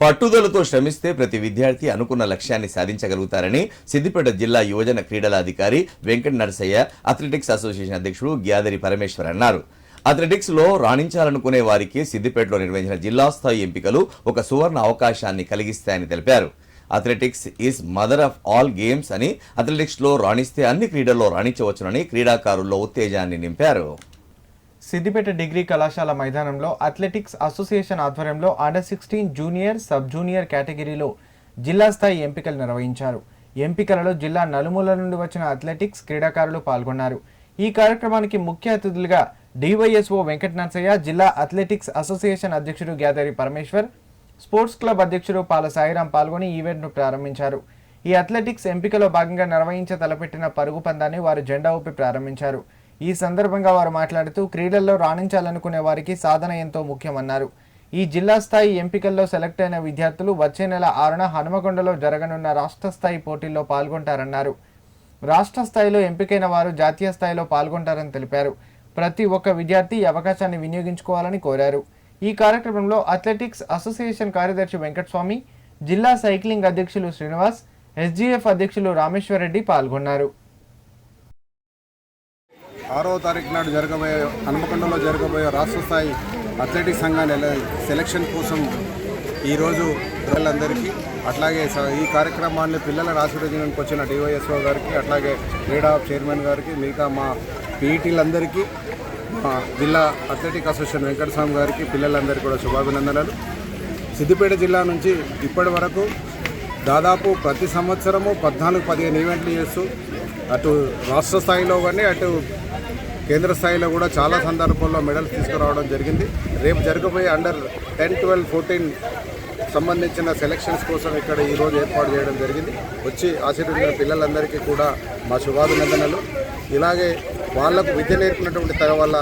పట్టుదలతో శ్రమిస్తే ప్రతి విద్యార్థి అనుకున్న లక్ష్యాన్ని సాధించగలుగుతారని సిద్దిపేట జిల్లా యువజన క్రీడల అధికారి వెంకట నరసయ్య అథ్లెటిక్స్ అసోసియేషన్ అధ్యక్షుడు గ్యాదరి పరమేశ్వర్ అన్నారు. అథ్లెటిక్స్లో రాణించాలనుకునే వారికి సిద్దిపేటలో నిర్వహించిన జిల్లా స్థాయి ఎంపికలు ఒక సువర్ణ అవకాశాన్ని కలిగిస్తాయని తెలిపారు. Athletics is mother of all games అని అథ్లెటిక్స్లో రాణిస్తే అన్ని క్రీడల్లో రాణించవచ్చునని క్రీడాకారుల్లో ఉత్తేజాన్ని నింపారు. సిద్దిపేట డిగ్రీ కళాశాల మైదానంలో అథ్లెటిక్స్ అసోసియేషన్ ఆధ్వర్యంలో under sixteen junior sub junior కేటగిరీలో జిల్లా స్థాయి ఎంపికలు నిర్వహించారు. ఎంపికలలో జిల్లా నలుమూల నుండి వచ్చిన అథ్లెటిక్స్ క్రీడాకారులు పాల్గొన్నారు. ఈ కార్యక్రమానికి ముఖ్య అతిథులుగా డివైఎస్ఓ వెంకట నరసయ్య జిల్లా అథ్లెటిక్స్ అసోసియేషన్ అధ్యక్షుడు గ్యాదరి పరమేశ్వర్ స్పోర్ట్స్ క్లబ్ అధ్యక్షుడు పాల సాయిరాం పాల్గొని ఈవెంట్ను ప్రారంభించారు. ఈ అథ్లెటిక్స్ ఎంపికలో భాగంగా నిర్వహించ తలపెట్టిన పరుగు పందాన్ని వారు జెండా ఊపి ప్రారంభించారు. ఈ సందర్భంగా వారు మాట్లాడుతూ క్రీడల్లో రాణించాలనుకునే వారికి సాధన ఎంతో ముఖ్యమన్నారు. ఈ జిల్లా స్థాయి ఎంపికల్లో సెలెక్ట్ అయిన విద్యార్థులు వచ్చే నెల ఆరున హనుమకొండలో జరగనున్న రాష్ట్ర స్థాయి పోటీల్లో పాల్గొంటారన్నారు. రాష్ట్ర స్థాయిలో ఎంపికైన వారు జాతీయ స్థాయిలో పాల్గొంటారని తెలిపారు. ప్రతి ఒక్క విద్యార్థి ఈ అవకాశాన్ని వినియోగించుకోవాలని కోరారు. ఈ కార్యక్రమంలో అథ్లెటిక్స్ అసోసియేషన్ కార్యదర్శి వెంకటస్వామి జిల్లా సైక్లింగ్ అధ్యక్షులు శ్రీనివాస్ ఎస్జీఎఫ్ అధ్యక్షులు రామేశ్వర్ రెడ్డి పాల్గొన్నారు. ఆరో తారీఖు నాడు జరగబోయే హనుమకొండలో జరగబోయే రాష్ట్ర స్థాయి అథ్లెటిక్స్ సంఘాన్ని సెలక్షన్ కోసం ఈరోజు పిల్లలందరికీ అట్లాగే స- ఈ కార్యక్రమాన్ని పిల్లల ఆశీర్వదించడానికి వచ్చిన డివైఎస్ఓ గారికి అట్లాగే క్రీడా చైర్మన్ గారికి మిగతా మా పీఈటీలందరికీ మా జిల్లా అథ్లెటిక్ అసోసియేషన్ వెంకటస్వామి గారికి పిల్లలందరికీ కూడా శుభాభినందనలు. సిద్దిపేట జిల్లా నుంచి ఇప్పటి వరకు దాదాపు ప్రతి సంవత్సరము పద్నాలుగు పదిహేను ఈవెంట్లు చేస్తూ అటు రాష్ట్ర స్థాయిలో కానీ అటు కేంద్ర స్థాయిలో కూడా చాలా సందర్భాల్లో మెడల్స్ తీసుకురావడం జరిగింది. రేపు జరగబోయే అండర్ టెన్ ట్వెల్వ్ ఫోర్టీన్ సంబంధించిన సెలక్షన్స్ కోసం ఇక్కడ ఈరోజు ఏర్పాటు చేయడం జరిగింది. వచ్చి ఆశీర్వదించిన పిల్లలందరికీ కూడా మా శుభాభినందనలు. ఇలాగే వాళ్ళకు విద్య నేర్పినటువంటి తర వాళ్ళ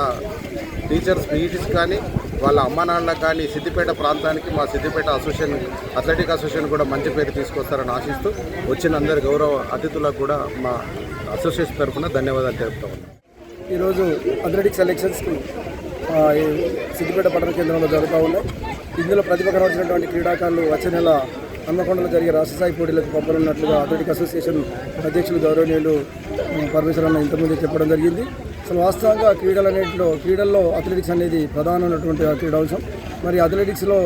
టీచర్స్ పీఈటీస్ కానీ వాళ్ళ అమ్మానాన్నలకు కానీ సిద్దిపేట ప్రాంతానికి మా సిద్దిపేట అసోసియేషన్ అథ్లెటిక్ అసోసియేషన్ కూడా మంచి పేరు తీసుకొస్తారని ఆశిస్తూ వచ్చిన అందరి గౌరవ అతిథులకు కూడా మా అసోసియేషన్ తరఫున ధన్యవాదాలు తెలుపుతా ఉన్నాం. ఈరోజు అథ్లెటిక్స్ సెలెక్షన్స్కి సిద్దిపేట పట్టణ కేంద్రంలో జరుగుతూ ఉన్నాయి. ఇందులో ప్రతిభ కనబడినటువంటి క్రీడాకారులు వచ్చే నెల హన్మకొండలో జరిగే రాష్ట్రస్థాయి పోటీలకు పంపనున్నట్లుగా అథ్లెటిక్ అసోసియేషన్ అధ్యక్షులు గౌరవనీయులు పరమేశ్వర అన్న ఇంతకుముందే చెప్పడం జరిగింది. అసలు వాస్తవంగా క్రీడలన్నింటిలో క్రీడల్లో అథ్లెటిక్స్ అనేది ప్రధానమైనటువంటి క్రీడాంశం మరి అథ్లెటిక్స్లో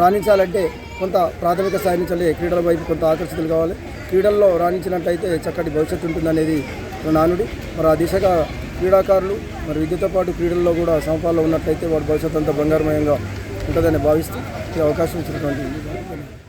రాణించాలంటే కొంత ప్రాథమిక స్థాయి నుంచి క్రీడల వైపు కొంత ఆకర్షితులు కావాలి. క్రీడల్లో రాణించినట్టయితే చక్కటి భవిష్యత్తు ఉంటుందనేది నానుడి. మరి ఆ దిశగా క్రీడాకారులు మరి విద్యతో పాటు క్రీడల్లో కూడా సమపాల్లో ఉన్నట్టయితే వాడి భవిష్యత్తు అంతా బంగారమయంగా ఉంటుందని భావిస్తూ ఈ అవకాశం ఇచ్చినటువంటి